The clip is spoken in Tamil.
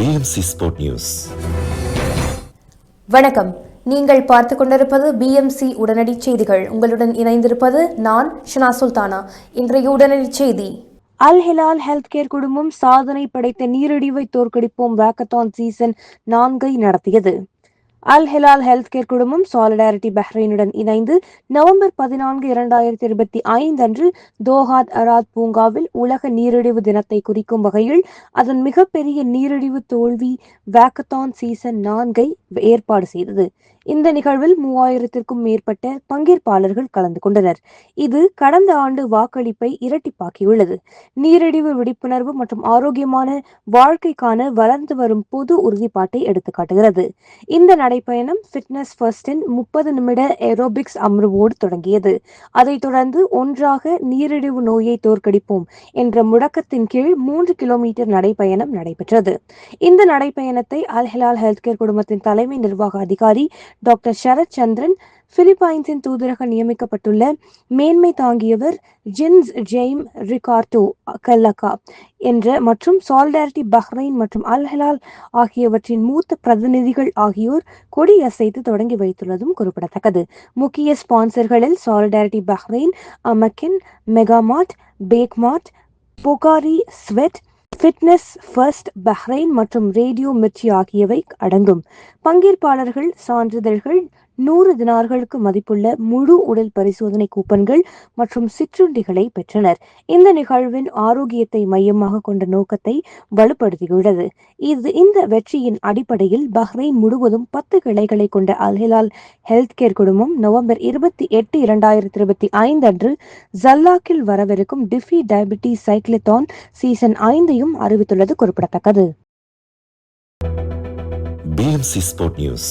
பிஎம்சி ஸ்போர்ட் நியூஸ் வணக்கம். நீங்கள் பார்த்து கொண்டிருப்பது பிஎம்சி உடனடி செய்திகள். உங்களுடன் இணைந்திருப்பது நான் ஷனா சுல்தானா. இன்றைய உடனடி செய்தி. அல் ஹிலால் ஹெல்த் கேர் குழுமம் சாதனை படைத்த நீரிழிவை தோற்கடிப்போம் வேக்கத்தான் சீசன் நான்கை நடத்தியது. அல் ஹிலால் ஹெல்த் கேர் குழுமம் சாலிடாரிட்டி பஹ்ரைனுடன் இணைந்து நவம்பர் பதினான்கு இரண்டாயிரத்தி இருபத்தி ஐந்து அன்று தோஹாத் அராத் பூங்காவில் உலக நீரிழிவு தினத்தை குறிக்கும் வகையில் அதன் மிகப்பெரிய நீரிழிவு தோல்வி வேக்கத்தான் சீசன் நான்கை ஏற்பாடு செய்தது. இந்த நிகழ்வில் மூவாயிரத்திற்கும் மேற்பட்ட பங்கேற்பாளர்கள் கலந்து கொண்டனர். இது கடந்த ஆண்டு வாக்களிப்பை இரட்டிப்பாக்கியுள்ளது. நீரிழிவு விழிப்புணர்வு மற்றும் ஆரோக்கியமான வாழ்க்கைக்கான வளர்ந்து வரும் பொது உறுதிப்பாட்டை எடுத்துக்காட்டுகிறது. இந்த நடைப்பயணம் ஃபிட்னஸ் ஃபர்ஸ்டின் முப்பது நிமிட ஏரோபிக்ஸ் அமர்வோடு தொடங்கியது. அதைத் தொடர்ந்து ஒன்றாக நீரிழிவு நோயை தோற்கடிப்போம் என்ற முழக்கத்தின் கீழ் மூன்று கிலோமீட்டர் நடைப்பயணம் நடைபெற்றது. இந்த நடைப்பயணத்தை Al Hilal healthcare health care குடும்பத்தின் தலைமை நிர்வாக அதிகாரி டாக்டர் சரத் சந்திரன் பிலிப்பைன்ஸின் தூதரக நியமிக்கப்பட்டுள்ள மேன்மை தாங்கியவர் ஜின்ஸ் ஜெய்ம் ரிகார்டோ கல்லகா என்ற மற்றும் சால்டாரிட்டி பஹ்ரைன் மற்றும் அல் ஹலால் ஆகியவற்றின் மூத்த பிரதிநிதிகள் ஆகியோர் கொடி அசைத்து தொடங்கி வைத்துள்ளதும் குறிப்பிடத்தக்கது. முக்கிய ஸ்பான்சர்களில் சால்டாரிட்டி Bahrain அமக்கின் megamart bagmart Bukhari sweat fitness first Bahrain மற்றும் ரேடியோ மிர்ச்சி ஆகியவை அடங்கும். பங்கேற்பாளர்கள் சான்றிதழ்கள் நூறு தினார்களுக்கு மதிப்புள்ள முழு உடல் பரிசோதனை கூப்பன்கள் மற்றும் சிற்றுண்டிகளை பெற்றனர். இந்த நிகழ்வின் ஆரோக்கியத்தை மையமாக கொண்ட நோக்கத்தை வலுப்படுத்தியுள்ளது. இது இந்த வெற்றியின் அடிப்படையில் பஹ்ரைன் முழுவதும் பத்து கிளைகளை கொண்ட அல்ஹிலால் ஹெல்த் கேர் குழுமம் நவம்பர் இருபத்தி எட்டு இரண்டாயிரத்தி இருபத்தி ஐந்து அன்று ஜல்லாக்கில் வரவிருக்கும் டிஃபி டயபிட்டிஸ் சைக்ளத்தான் சீசன் ஐந்தையும் அறிவித்துள்ளது குறிப்பிடத்தக்கது. BMC sport news